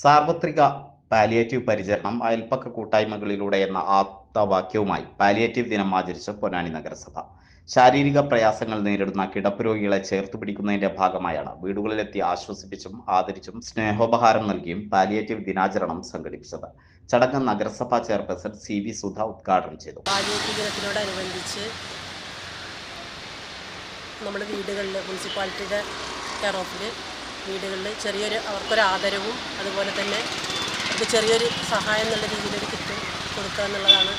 സാർവത്രിക പാലിയേറ്റീവ് പരിചരണം അയൽപ്പക്ക കൂട്ടായ്മകളിലൂടെ എന്ന ആപ്തവാക്യവുമായി പാലിയേറ്റീവ് ദിനം ആചരിച്ച പൊന്നാനി നഗരസഭ. ശാരീരിക പ്രയാസങ്ങൾ നേരിടുന്ന കിടപ്പ് രോഗികളെ ചേർത്ത് പിടിക്കുന്നതിന്റെ ഭാഗമായാണ് വീടുകളിലെത്തി ആശ്വസിപ്പിച്ചും ആദരിച്ചും സ്നേഹോപഹാരം നൽകിയും പാലിയേറ്റീവ് ദിനാചരണം സംഘടിപ്പിച്ചത്. ചടങ്ങ് നഗരസഭാ ചെയർപേഴ്സൺ സി വി സുധ ഉദ്ഘാടനം ചെയ്തു. നമ്മുടെ വീടുകളിൽ മുനിസിപ്പാലിറ്റിയുടെ കെയർ ഓഫിൽ വീടുകളിൽ ചെറിയൊരു അവർക്കൊരു ആദരവും അതുപോലെ തന്നെ അവർക്ക് ചെറിയൊരു സഹായം എന്നുള്ള രീതിയിലൊരു കിട്ടും കൊടുക്കുക എന്നുള്ളതാണ്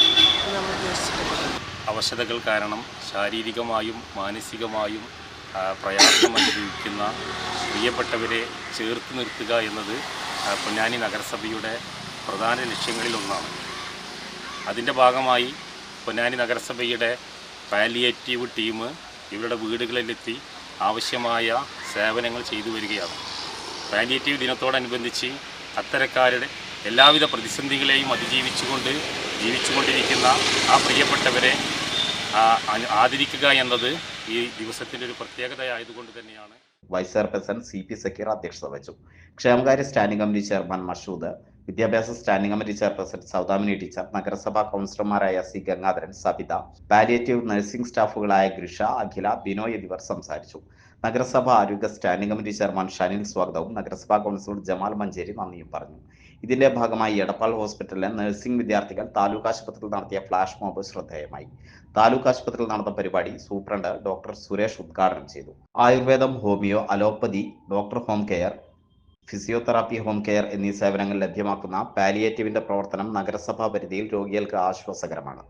നമ്മൾ ഉദ്ദേശിച്ചിട്ടുള്ളത്. അവശതകൾ കാരണം ശാരീരികമായും മാനസികമായും പ്രയാസം അനുഭവിക്കുന്ന പ്രിയപ്പെട്ടവരെ ചേർത്ത് നിർത്തുക എന്നത് പൊന്നാനി നഗരസഭയുടെ പ്രധാന ലക്ഷ്യങ്ങളിലൊന്നാണ്. അതിന്റെ ഭാഗമായി പൊന്നാനി നഗരസഭയുടെ പാലിയേറ്റീവ് ടീം ഇവരുടെ വീടുകളിലെത്തി ആവശ്യമായ സേവനങ്ങൾ ചെയ്തു വരികയാണ്. പാലിയേറ്റീവ് ദിനത്തോടനുബന്ധിച്ച് അത്തരക്കാരുടെ എല്ലാവിധ പ്രതിസന്ധികളെയും അതിജീവിച്ചുകൊണ്ട് ജീവിച്ചുകൊണ്ടിരിക്കുന്ന ആ പ്രിയപ്പെട്ടവരെ ആദരിക്കുക എന്നത് ഈ ദിവസത്തിന്റെ ഒരു പ്രത്യേകതയായതുകൊണ്ട് തന്നെയാണ്. Vice chairperson C P Zakir അധ്യക്ഷത വഹിച്ചു. ക്ഷേമകാര്യ സ്റ്റാൻഡിംഗ് കമ്മിറ്റി ചെയർമാൻ മഷൂദ് വിദ്യാഭ്യാസ standing committee chairperson Saudamini teacher നഗരസഭാ കൗൺസിലർമാരായ C Gangadharan Sabitha palliative nursing സ്റ്റാഫുകളായ Grisha Akhila Binoy എന്നിവർ സംസാരിച്ചു. നഗരസഭാ ആരോഗ്യ സ്റ്റാൻഡിംഗ് കമ്മിറ്റി ചെയർമാൻ ഷനിൽ സ്വാഗതവും നഗരസഭാ കൗൺസിലർ ജമാൽ മഞ്ചേരി നന്ദിയും പറഞ്ഞു. ഇതിന്റെ ഭാഗമായി എടപ്പാൾ ഹോസ്പിറ്റലിലെ നഴ്സിംഗ് വിദ്യാർത്ഥികൾ താലൂക്ക് ആശുപത്രിയിൽ നടത്തിയ ഫ്ലാഷ് മോബ് ശ്രദ്ധേയമായി. താലൂക്ക് ആശുപത്രിയിൽ നടന്ന പരിപാടി സൂപ്രണ്ട് ഡോക്ടർ സുരേഷ് ഉദ്ഘാടനം ചെയ്തു. ആയുർവേദം homeo allopathy doctor home care physiotherapy home care എന്നീ സേവനങ്ങൾ ലഭ്യമാക്കുന്ന പാലിയേറ്റീവിന്റെ പ്രവർത്തനം നഗരസഭാ പരിധിയിൽ രോഗികൾക്ക് ആശ്വാസകരമാണ്.